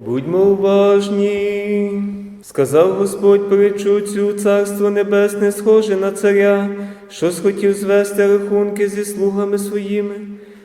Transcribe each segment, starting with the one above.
Будьмо уважні, сказав Господь притчу цю царство небесне схоже на царя, що схотів звести рахунки зі слугами своїми.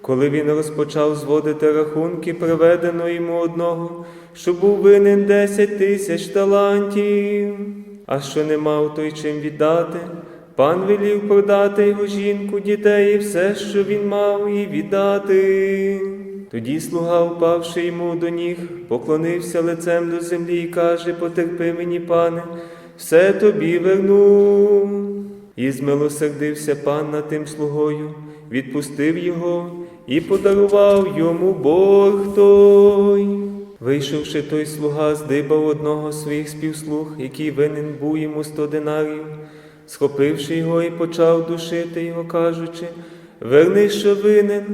Коли він розпочав зводити рахунки, приведено йому одного, що був винен десять тисяч талантів, а що не мав той чим віддати, пан велів продати його жінку, дітей і все, що він мав, і віддати. Тоді слуга, впавши йому до ніг, поклонився лицем до землі і каже: Потерпи мені, пане, все тобі верну. І змилосердився пан над тим слугою, відпустив його і подарував йому борг той. Вийшовши той слуга, здибав одного з своїх співслуг, який винен був йому сто динарів, схопивши його і почав душити його, кажучи, верни, що винен.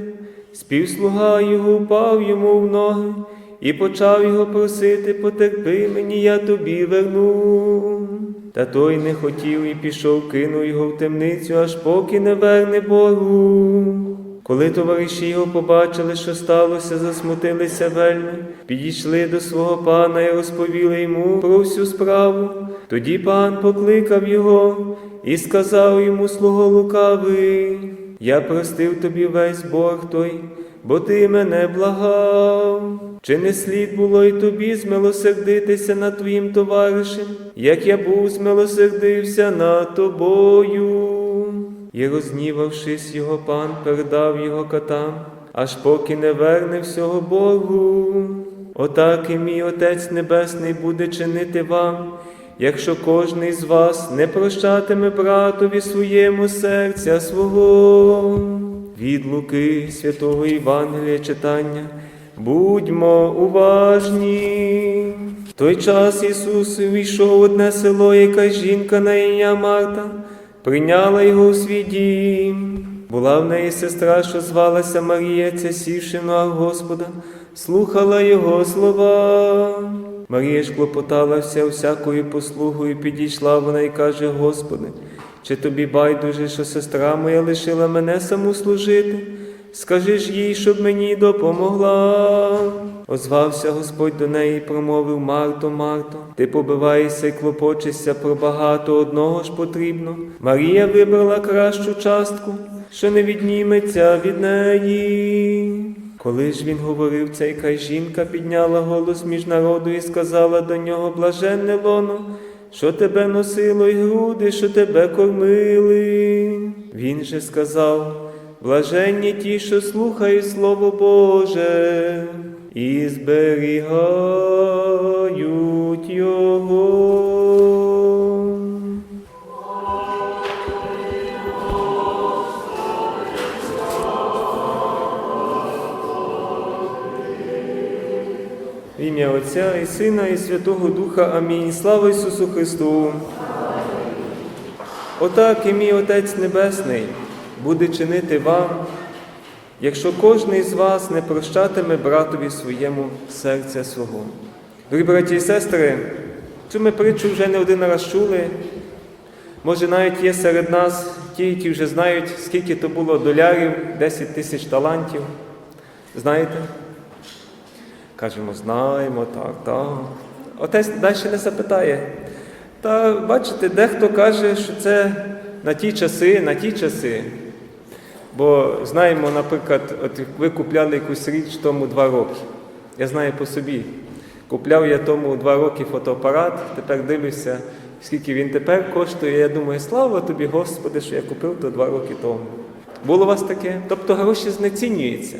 Співслуга його впав йому в ноги і почав його просити, потерпи мені, я тобі верну. Та той не хотів і пішов, кинув його в темницю, аж поки не верне Богу. Коли товариші його побачили, що сталося, засмутилися вельми, підійшли до свого пана і розповіли йому про всю справу. Тоді пан покликав його і сказав йому слуго лукавий, я простив тобі весь борг той, бо ти мене благав. Чи не слід було й тобі змилосердитися над твоїм товаришем, як я був змилосердився над тобою? І рознівавшись його пан, передав його котам, аж поки не верне всього Богу. Отак і мій Отець Небесний буде чинити вам, якщо кожний з вас не прощатиме братові своєму серця свого. Від Луки святого Євангелія читання. Будьмо уважні. В той час Ісус увійшов одне село, яка жінка на ім'я Марта, прийняла його у свій дім. Була в неї сестра, що звалася Марія, ця сівши в Господа, слухала його слова. Марія ж клопоталася всякою послугою, підійшла вона і каже: Господи, чи тобі байдуже, що сестра моя лишила мене саму служити? Скажи ж їй, щоб мені допомогла. Озвався Господь до неї і промовив Марто, Марто, ти побиваєшся і клопочешся про багато одного ж потрібно. Марія вибрала кращу частку, що не відніметься від неї. Коли ж він говорив це, яка жінка підняла голос між народу і сказала до нього блаженне лоно, що тебе носило й груди, що тебе кормили. Він же сказав. Блаженні ті, що слухають Слово Боже і зберігають Його. Ім'я Отця і Сина, і Святого Духа. Амінь. Слава Ісусу Христу! Отак і мій Отець Небесний буде чинити вам, якщо кожний з вас не прощатиме братові своєму серця свого. Дорогі браті і сестри, цю ми притчу вже не один раз чули. Може, навіть є серед нас ті, які вже знають, скільки то було долярів, 10 тисяч талантів. Знаєте? Кажемо, знаємо, так, так. Отець далі не запитає. Та бачите, дехто каже, що це на ті часи, на ті часи. Бо знаємо, наприклад, от ви купляли якусь річ тому два роки. Я знаю по собі. Купляв я тому два роки фотоапарат, тепер дивлюся, скільки він тепер коштує. Я думаю, слава тобі, Господи, що я купив то два роки тому. Було у вас таке? Тобто гроші знецінюються.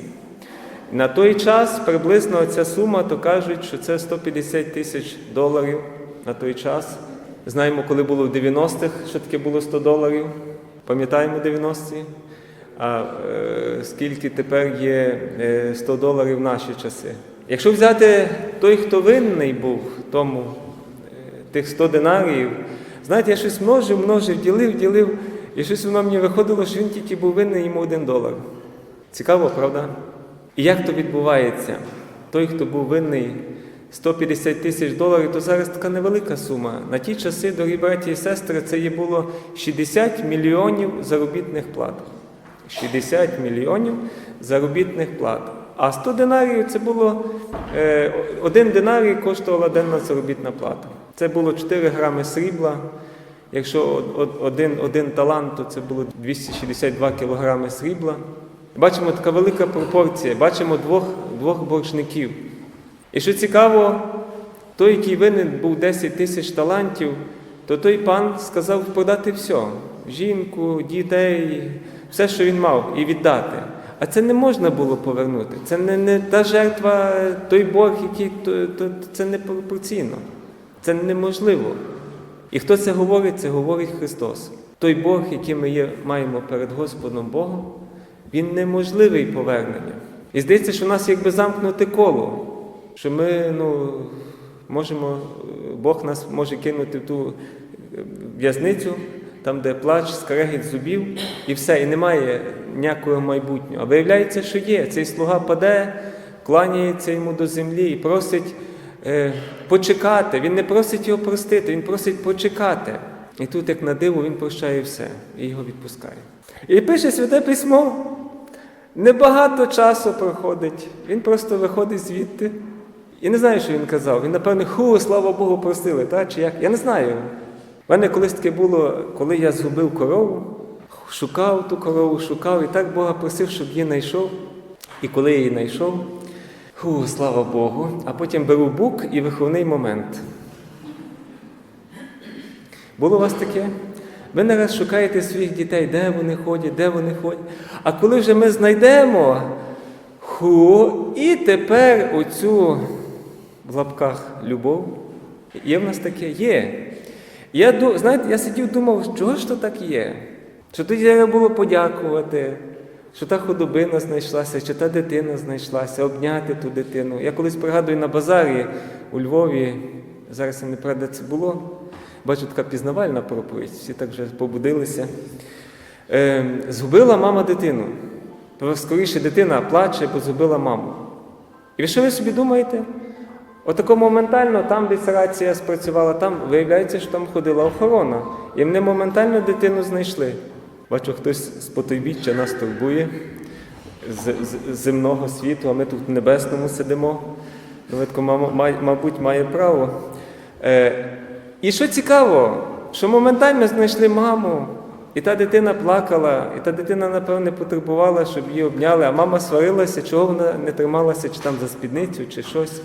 На той час приблизно ця сума, то кажуть, що це 150 тисяч доларів на той час. Знаємо, коли було в 90-х, що таке було 100 доларів. Пам'ятаємо 90-ті? А е, скільки тепер є е, 100 доларів в наші часи? Якщо взяти той, хто винний був тому, е, тих 100 динаріїв, знаєте, я щось множив, множив, ділив, ділив, і щось воно мені виходило, що він тільки був винний йому один долар. Цікаво, правда? І як то відбувається? Той, хто був винний 150 тисяч доларів, то зараз така невелика сума. На ті часи, дорогі браті і сестри, це є було 60 мільйонів заробітних плат. 60 мільйонів заробітних плат. А 100 динарів це було е, один динарій коштувала денна заробітна плата. Це було 4 грами срібла. Якщо од- од- один, один талант, то це було 262 кілограми срібла. Бачимо така велика пропорція, бачимо двох, двох боржників. І що цікаво, той, який винен був 10 тисяч талантів, то той пан сказав продати все: жінку, дітей, все, що він мав, і віддати. А це не можна було повернути. Це не, не та жертва, той борг, який то, то, це не пропорційно. Це неможливо. І хто це говорить, це говорить Христос. Той борг, який ми є, маємо перед Господом Богом, він неможливий повернення. І здається, що в нас якби замкнуте коло, що ми ну, можемо, Бог нас може кинути в ту е, в'язницю, там, де плач, скрегіт зубів, і все, і немає ніякого майбутнього. А виявляється, що є. Цей слуга паде, кланяється йому до землі і просить е, почекати. Він не просить його простити, він просить почекати. І тут, як на диво, він прощає все і його відпускає. І пише святе письмо. Небагато часу проходить. Він просто виходить звідти. І не знаю, що він казав. Він, напевне, ху, слава Богу, простили, та? чи як? Я не знаю. У мене колись таке було, коли я згубив корову, шукав ту корову, шукав, і так Бога просив, щоб її знайшов. І коли я її знайшов, ху, слава Богу, а потім беру бук і виховний момент. Було у вас таке? Ви не раз шукаєте своїх дітей, де вони ходять, де вони ходять. А коли вже ми знайдемо, ху, і тепер оцю в лапках любов. Є в нас таке? Є. Я, знаєте, я сидів думав, чого ж то так є? Що тоді треба було подякувати, що та худобина знайшлася, що та дитина знайшлася, обняти ту дитину. Я колись пригадую на базарі у Львові, зараз я не де це було. Бачу, така пізнавальна проповідь, всі так вже побудилися. Е, згубила мама дитину. Скоріше дитина плаче, бо згубила маму. І що ви собі думаєте? Отако моментально там десь спрацювала, там виявляється, що там ходила охорона. І вони моментально дитину знайшли. Бачу, хтось з потойбіччя нас турбує з, з земного світу, а ми тут в небесному сидимо. Ну, видко, мабуть, має право. Е, і що цікаво, що моментально знайшли маму, і та дитина плакала, і та дитина, напевне, потребувала, щоб її обняли, а мама сварилася, чого вона не трималася, чи там за спідницю, чи щось.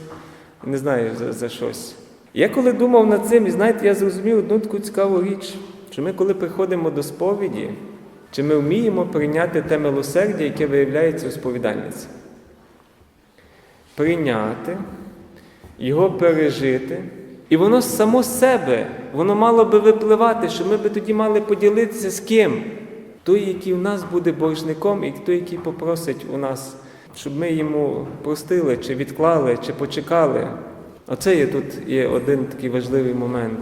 Не знаю за, за щось. Я коли думав над цим, і знаєте, я зрозумів одну таку цікаву річ, що ми, коли приходимо до сповіді, чи ми вміємо прийняти те милосердя, яке виявляється у сповідальниці? Прийняти, його пережити. І воно само себе, воно мало би випливати, що ми би тоді мали поділитися з ким? Той, який у нас буде боржником, і той, який попросить у нас, щоб ми йому простили, чи відклали, чи почекали. Оце є тут є один такий важливий момент.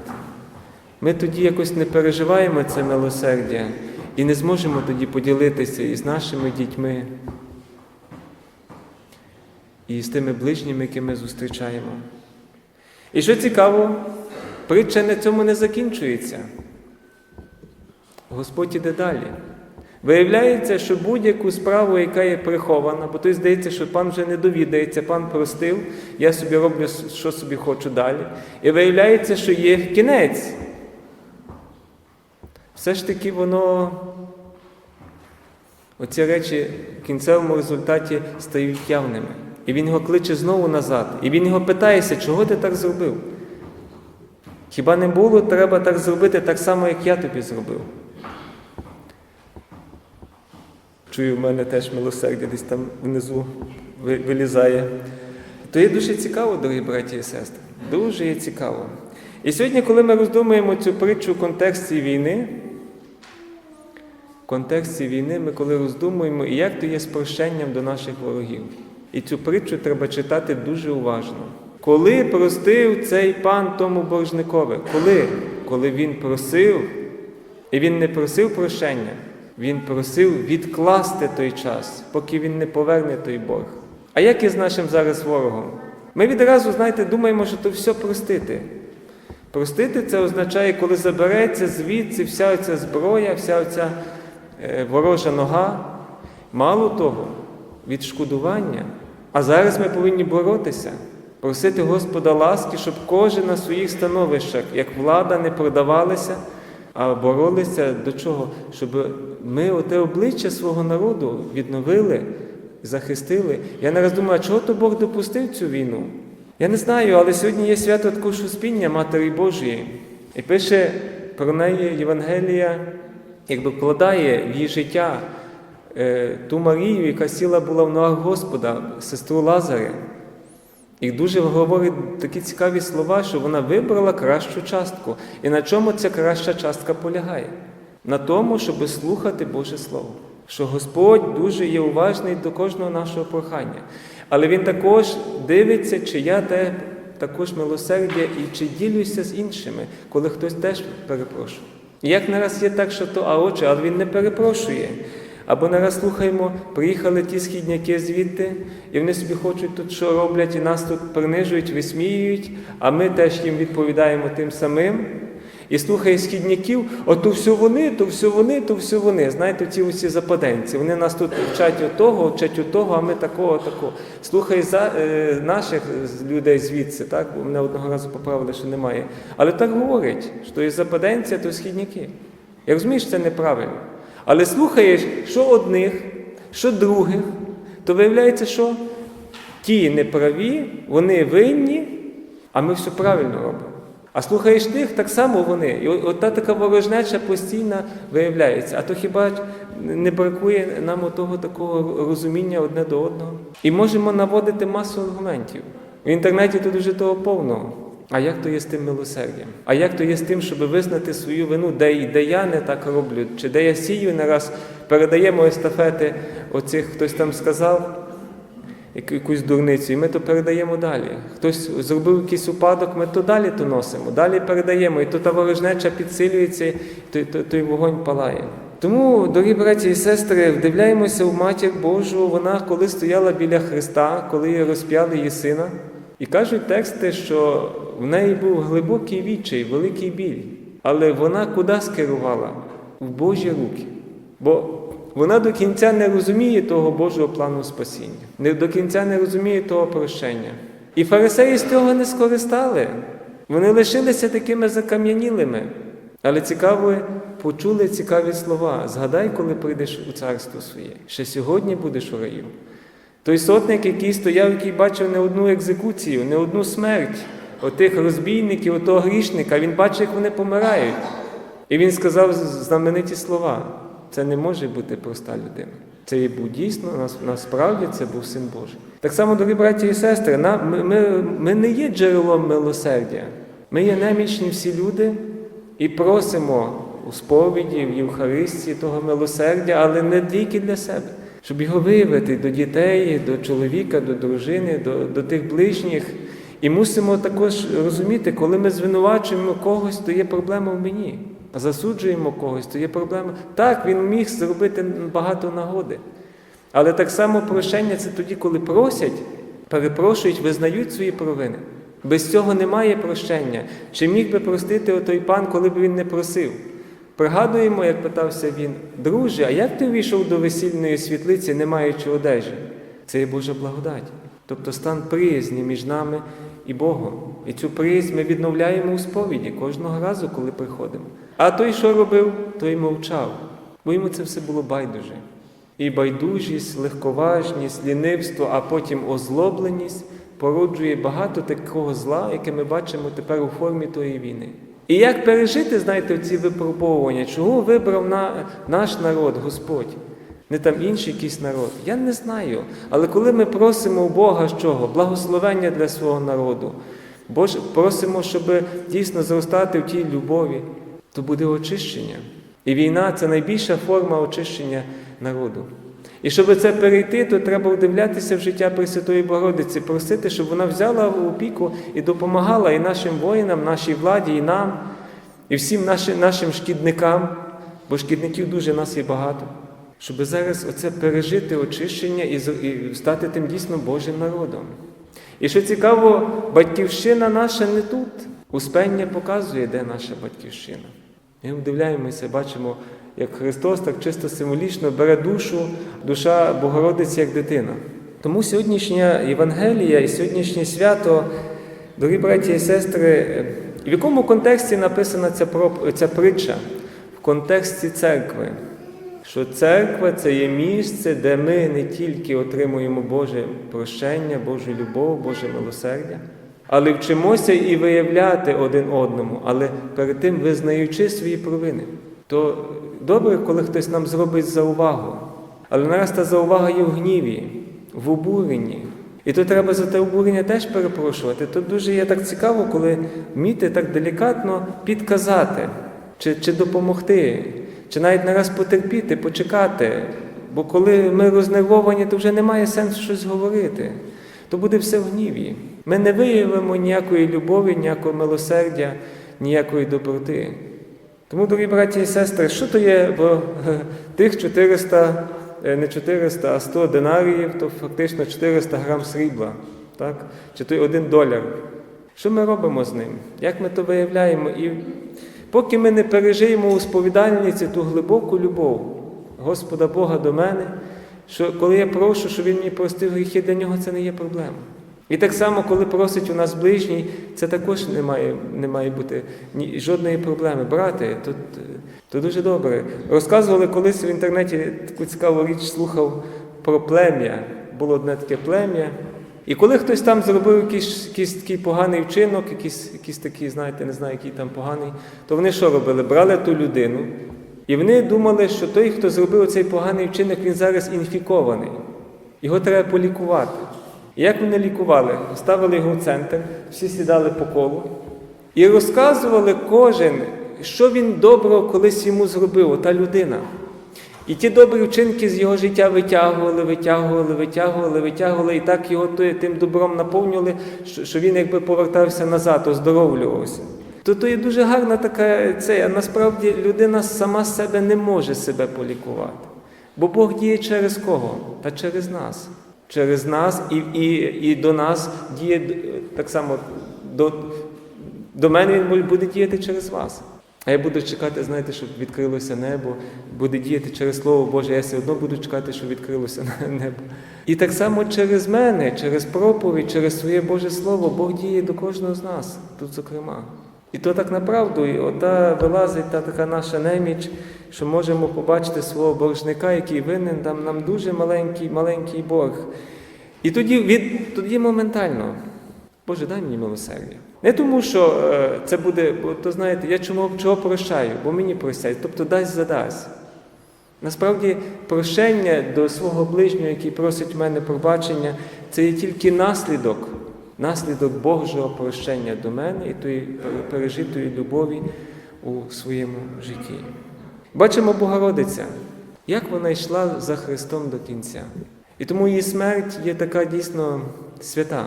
Ми тоді якось не переживаємо це милосердя і не зможемо тоді поділитися із нашими дітьми, і з тими ближніми, які ми зустрічаємо. І що цікаво, притча на цьому не закінчується. Господь іде далі. Виявляється, що будь-яку справу, яка є прихована, бо той здається, що пан вже не довідається, пан простив, я собі роблю, що собі хочу далі. І виявляється, що є кінець. Все ж таки воно, оці речі в кінцевому результаті стають явними. І він його кличе знову назад. І він його питається, чого ти так зробив? Хіба не було треба так зробити так само, як я тобі зробив? Чую, в мене теж милосердя десь там внизу вилізає. То є дуже цікаво, дорогі браті і сестри. Дуже є цікаво. І сьогодні, коли ми роздумуємо цю притчу в контексті війни, в контексті війни ми коли роздумуємо, і як то є з прощенням до наших ворогів. І цю притчу треба читати дуже уважно. Коли простив цей пан тому боржникові? Коли? Коли він просив, і він не просив прощення, він просив відкласти той час, поки він не поверне той борг. А як із нашим зараз ворогом? Ми відразу, знаєте, думаємо, що то все простити. Простити це означає, коли забереться звідси вся ця зброя, вся ця е, ворожа нога. Мало того, відшкодування А зараз ми повинні боротися, просити Господа ласки, щоб кожен на своїх становищах, як влада, не продавалися, а боролися до чого? Щоб ми оте обличчя свого народу відновили, захистили. Я не раз думаю, а чого то Бог допустив цю війну? Я не знаю, але сьогодні є свято також успіння Матері Божої. І пише про неї Євангелія, якби вкладає в її життя ту Марію, яка сіла була в ногах Господа, сестру Лазаря. І дуже говорить такі цікаві слова, що вона вибрала кращу частку. І на чому ця краща частка полягає? На тому, щоб слухати Боже Слово. Що Господь дуже є уважний до кожного нашого прохання. Але Він також дивиться, чи я те також милосердя і чи ділюся з іншими, коли хтось теж перепрошує. І як не раз є так, що то а очі, але він не перепрошує. Або не раз слухаємо, приїхали ті східняки звідти, і вони собі хочуть тут, що роблять, і нас тут принижують, висміюють, а ми теж їм відповідаємо тим самим. І слухає східняків, от то все вони, то все вони, то все вони. Знаєте, ці усі западенці. Вони нас тут вчать отого, вчать отого, а ми такого, такого. Слухай за, е, наших людей звідси, так? Бо мене одного разу поправили, що немає. Але так говорять, що і западенці, то східняки. Я розумієш, це неправильно. Але слухаєш, що одних, що других, то виявляється, що ті неправі, вони винні, а ми все правильно робимо. А слухаєш тих, так само вони. І от та така ворожнеча постійно виявляється. А то хіба не бракує нам того такого розуміння одне до одного? І можемо наводити масу аргументів. В інтернеті тут дуже того повно. А як то є з тим милосердям? А як то є з тим, щоб визнати свою вину, де, де я не так роблю, чи де я сію не раз передаємо естафети, оцих хтось там сказав, якусь дурницю, і ми то передаємо далі. Хтось зробив якийсь упадок, ми то далі то носимо, далі передаємо, і то та ворожнеча підсилюється, і той, той, той вогонь палає. Тому, дорогі браті і сестри, вдивляємося в матір Божу, вона коли стояла біля Христа, коли розп'яли її сина. І кажуть тексти, що в неї був глибокий відчай, великий біль. Але вона куди скерувала? В Божі руки. Бо вона до кінця не розуміє того Божого плану спасіння, не до кінця не розуміє того прощення. І фарисеї з цього не скористали. Вони лишилися такими закам'янілими. Але цікаво, почули цікаві слова. Згадай, коли прийдеш у царство своє. Ще сьогодні будеш у раю. Той сотник, який стояв, який бачив не одну екзекуцію, не одну смерть отих розбійників, отого грішника, він бачив, як вони помирають. І він сказав знамениті слова: це не може бути проста людина. Це і був дійсно, насправді це був син Божий. Так само, дорогі браті і сестри, ми, ми, ми не є джерелом милосердя. Ми є немічні всі люди і просимо у сповіді, в Євхаристії того милосердя, але не тільки для себе, щоб його виявити до дітей, до чоловіка, до дружини, до, до тих ближніх. І мусимо також розуміти, коли ми звинувачуємо когось, то є проблема в мені. А засуджуємо когось, то є проблема. Так, він міг зробити багато нагоди. Але так само прощення це тоді, коли просять, перепрошують, визнають свої провини. Без цього немає прощення. Чи міг би простити отой пан, коли б він не просив? Пригадуємо, як питався він, друже, а як ти війшов до весільної світлиці, не маючи одежі? Це є Божа благодать. Тобто стан приязні між нами і Богом. І цю приязнь ми відновляємо у сповіді кожного разу, коли приходимо. А той, що робив, той мовчав, бо йому це все було байдуже. І байдужість, легковажність, лінивство, а потім озлобленість породжує багато такого зла, яке ми бачимо тепер у формі тої війни. І як пережити, знаєте, ці випробовування, чого вибрав на, наш народ, Господь? Не там інший якийсь народ. Я не знаю. Але коли ми просимо у Бога чого? Благословення для свого народу, Боже, просимо, щоб дійсно зростати в тій любові, то буде очищення. І війна це найбільша форма очищення народу. І щоб це перейти, то треба вдивлятися в життя Пресвятої Богородиці, просити, щоб вона взяла в опіку і допомагала і нашим воїнам, нашій владі, і нам, і всім нашим, нашим шкідникам, бо шкідників дуже нас є багато. Щоб зараз оце пережити очищення і, стати тим дійсно Божим народом. І що цікаво, батьківщина наша не тут. Успення показує, де наша батьківщина. Ми вдивляємося, бачимо, як Христос так чисто символічно бере душу, душа Богородиці як дитина. Тому сьогоднішня Євангелія і сьогоднішнє свято, дорогі браті і сестри, в якому контексті написана ця, проп- ця притча? В контексті церкви. Що церква це є місце, де ми не тільки отримуємо Боже прощення, Божу любов, Боже милосердя, але вчимося і виявляти один одному, але перед тим визнаючи свої провини. То добре, коли хтось нам зробить заувагу, але нараз та заувага є в гніві, в обуренні. І то треба за те обурення теж перепрошувати. Тут дуже є так цікаво, коли вміти так делікатно підказати, чи, чи допомогти, чи навіть нараз потерпіти, почекати. Бо коли ми рознервовані, то вже немає сенсу щось говорити. То буде все в гніві. Ми не виявимо ніякої любові, ніякого милосердя, ніякої доброти. Тому, дорогі браті і сестри, що то є в тих 400, е, не 400, а 100 динаріїв, то фактично 400 грам срібла, так? чи той один доляр. Що ми робимо з ним? Як ми то виявляємо? І поки ми не пережиємо у сповідальниці ту глибоку любов Господа Бога до мене, що коли я прошу, щоб Він мені простив гріхи, для нього це не є проблема. І так само, коли просить у нас ближній, це також не має, не має бути ні, жодної проблеми. Брати, то, то дуже добре. Розказували колись в інтернеті таку цікаву річ, слухав про плем'я. Було одне таке плем'я. І коли хтось там зробив якийсь, якийсь такий поганий вчинок, якийсь, якийсь такий, знаєте, не знаю, який там поганий, то вони що робили? Брали ту людину, і вони думали, що той, хто зробив цей поганий вчинок, він зараз інфікований. Його треба полікувати. Як вони лікували? Ставили його в центр, всі сідали по колу і розказували кожен, що він доброго колись йому зробив, ота людина. І ті добрі вчинки з його життя витягували, витягували, витягували, витягували, і так його тим добром наповнювали, що він якби повертався назад, оздоровлювався. То то є дуже гарна така це, а насправді людина сама себе не може себе полікувати. Бо Бог діє через кого? Та через нас. Через нас і, і, і до нас діє е, так само до, до мене він буде діяти через вас. А я буду чекати, знаєте, щоб відкрилося небо, буде діяти через Слово Боже, я все одно буду чекати, щоб відкрилося небо. І так само через мене, через проповідь, через своє Боже Слово, Бог діє до кожного з нас, тут зокрема. І то так направду, і ота вилазить та така наша неміч, що можемо побачити свого боржника, який винен нам, нам дуже маленький, маленький борг. І тоді, від, тоді моментально, Боже, дай мені милосердя. Не тому, що е, це буде, бо то знаєте, я чому чого прощаю, бо мені просять, тобто дасть задасть. Насправді, прощення до свого ближнього, який просить в мене пробачення, це є тільки наслідок, наслідок Божого прощення до мене і тої пережитої любові у своєму житті. Бачимо Богородиця, як вона йшла за Христом до кінця. І тому її смерть є така дійсно свята,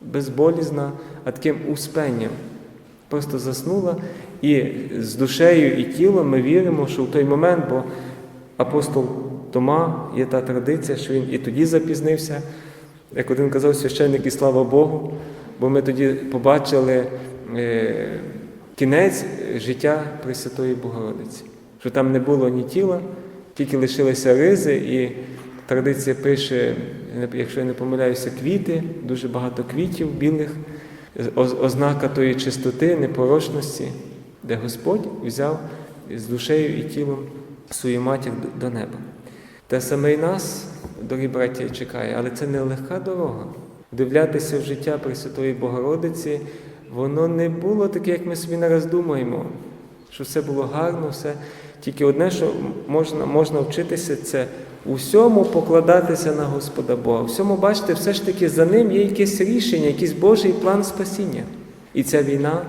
безболізна, а таким успенням. Просто заснула, і з душею і тілом ми віримо, що в той момент, бо апостол Тома є та традиція, що він і тоді запізнився, як один казав священник, і слава Богу, бо ми тоді побачили е, кінець життя Пресвятої Богородиці, що там не було ні тіла, тільки лишилися ризи, і традиція пише, якщо я не помиляюся, квіти, дуже багато квітів білих, ознака тої чистоти, непорочності, де Господь взяв з душею і тілом свою матір до- неба. Те саме і нас, дорогі браття, чекає, але це не легка дорога. Вдивлятися в життя Пресвятої Богородиці, воно не було таке, як ми собі нараз думаємо, що все було гарно, все. Тільки одне, що можна, можна вчитися, це усьому покладатися на Господа Бога. Всьому бачите, все ж таки за ним є якесь рішення, якийсь Божий план спасіння. І ця війна,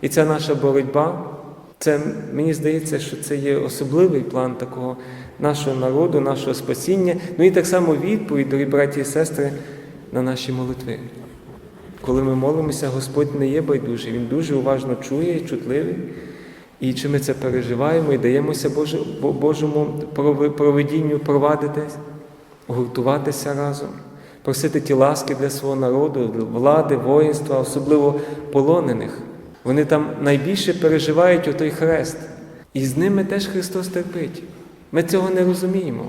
і ця наша боротьба, це мені здається, що це є особливий план такого нашого народу, нашого спасіння. Ну і так само відповідь, дорогі браті і сестри, на наші молитви. Коли ми молимося, Господь не є байдужий, Він дуже уважно чує чутливий. І чи ми це переживаємо і даємося Божому провидінню провадитись, гуртуватися разом, просити ті ласки для свого народу, влади, воїнства, особливо полонених. Вони там найбільше переживають отой хрест. І з ними теж Христос терпить. Ми цього не розуміємо.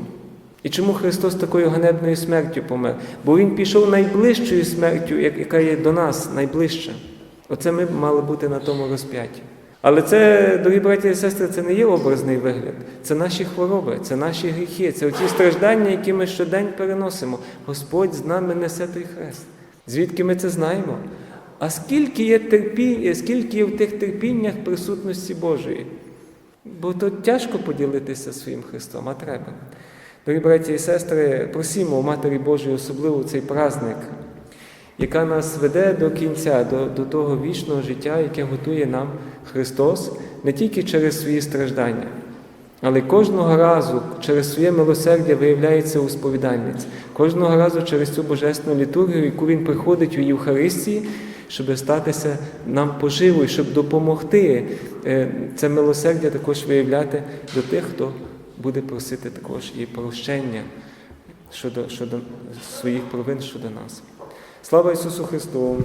І чому Христос такою ганебною смертю помер? Бо Він пішов найближчою смертю, яка є до нас, найближча. Оце ми мали бути на тому розп'ятті. Але це, дорогі браті і сестри, це не є образний вигляд. Це наші хвороби, це наші гріхи, це ті страждання, які ми щодень переносимо. Господь з нами несе той хрест. Звідки ми це знаємо? А скільки є терпіння, скільки є в тих терпіннях присутності Божої? Бо то тяжко поділитися своїм Христом, а треба. Дорогі браті і сестри, просімо у Матері Божої, особливо цей праздник, яка нас веде до кінця, до, до того вічного життя, яке готує нам Христос не тільки через свої страждання, але кожного разу через своє милосердя виявляється у сповідальниць, кожного разу через цю божественну літургію, яку Він приходить у Євхаристії, щоб статися нам поживою, щоб допомогти е, це милосердя також виявляти до тих, хто буде просити також і прощення щодо, щодо своїх провин щодо нас. Слава Ісусу Христу!